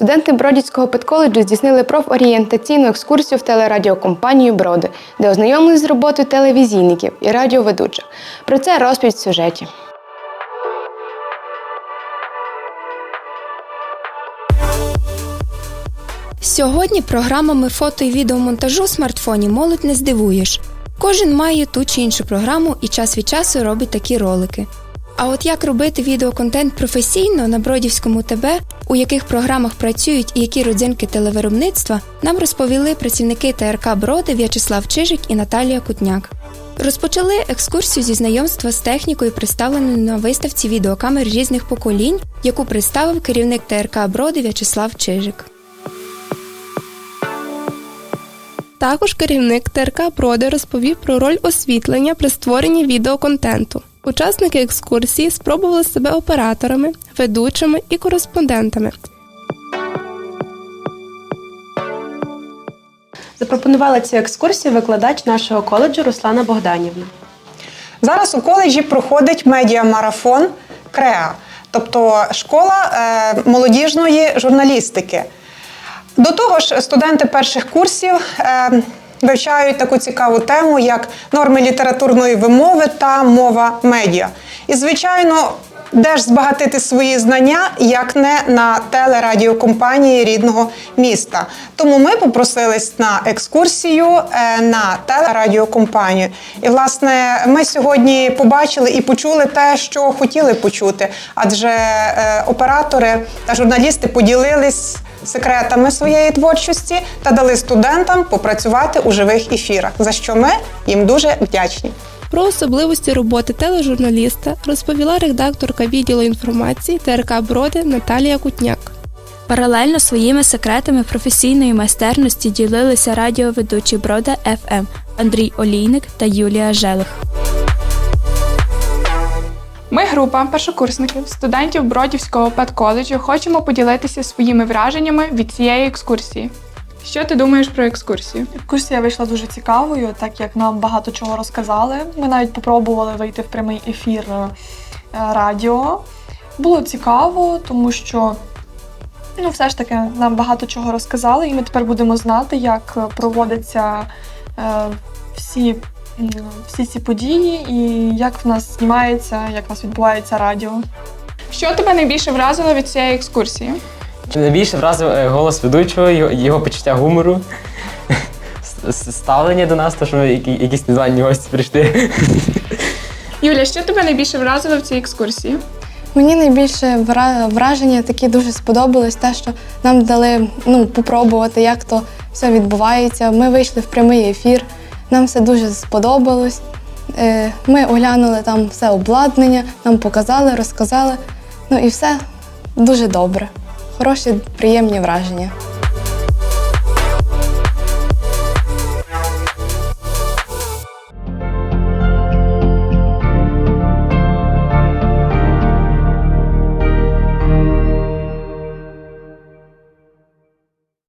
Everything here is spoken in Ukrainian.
Студенти Бродівського педколеджу здійснили профорієнтаційну екскурсію в телерадіокомпанію Броди, де ознайомились з роботою телевізійників і радіоведучих. Про це розповідь в сюжеті. Сьогодні програмами фото і відеомонтажу в смартфоні молодь не здивуєш. Кожен має ту чи іншу програму і час від часу робить такі ролики. А от як робити відеоконтент професійно на Бродівському ТБ, у яких програмах працюють і які родзинки телевиробництва, нам розповіли працівники ТРК Броди В'ячеслав Чижик і Наталія Кутняк. Розпочали екскурсію зі знайомства з технікою, представленою на виставці відеокамер різних поколінь, яку представив керівник ТРК Броди В'ячеслав Чижик. Також керівник ТРК Броди розповів про роль освітлення при створенні відеоконтенту. Учасники екскурсії спробували себе операторами, ведучими і кореспондентами. Запропонувала цю екскурсію викладач нашого коледжу Руслана Богданівна. Зараз у коледжі проходить медіамарафон КРЕА, тобто школа е, молодіжної журналістики. До того ж, студенти перших курсів е, вивчають таку цікаву тему, як норми літературної вимови та мова медіа. І, звичайно, де ж збагатити свої знання, як не на телерадіокомпанії рідного міста. Тому ми попросились на екскурсію е, на телерадіокомпанію. І, власне, ми сьогодні побачили і почули те, що хотіли почути, адже е, оператори та журналісти поділились секретами своєї творчості та дали студентам попрацювати у живих ефірах, за що ми їм дуже вдячні. Про особливості роботи тележурналіста розповіла редакторка відділу інформації ТРК Броди Наталія Кутняк. Паралельно своїми секретами професійної майстерності ділилися радіоведучі Брода ФМ Андрій Олійник та Юлія Желих. Група першокурсників, студентів Бродівського педколеджу, хочемо поділитися своїми враженнями від цієї екскурсії. Що ти думаєш про екскурсію? Екскурсія вийшла дуже цікавою, так як нам багато чого розказали. Ми навіть попробували вийти в прямий ефір е, радіо. Було цікаво, тому що ну, все ж таки нам багато чого розказали, і ми тепер будемо знати, як е, проводяться е, всі, всі ці події і як в нас знімається, як в нас відбувається радіо. Що тебе найбільше вразило від цієї екскурсії? Найбільше вразив е, голос ведучого, його, його почуття гумору, ставлення до нас, то що ми які, якісь незвані гості прийшли. Юля, що тебе найбільше вразило в цій екскурсії? Мені найбільше враження такі дуже сподобалось, те, що нам дали ну, попробувати, як то все відбувається. Ми вийшли в прямий ефір, нам все дуже сподобалось. Е, Ми оглянули там все обладнання, нам показали, розказали. Ну і все дуже добре. Хороші, приємні враження.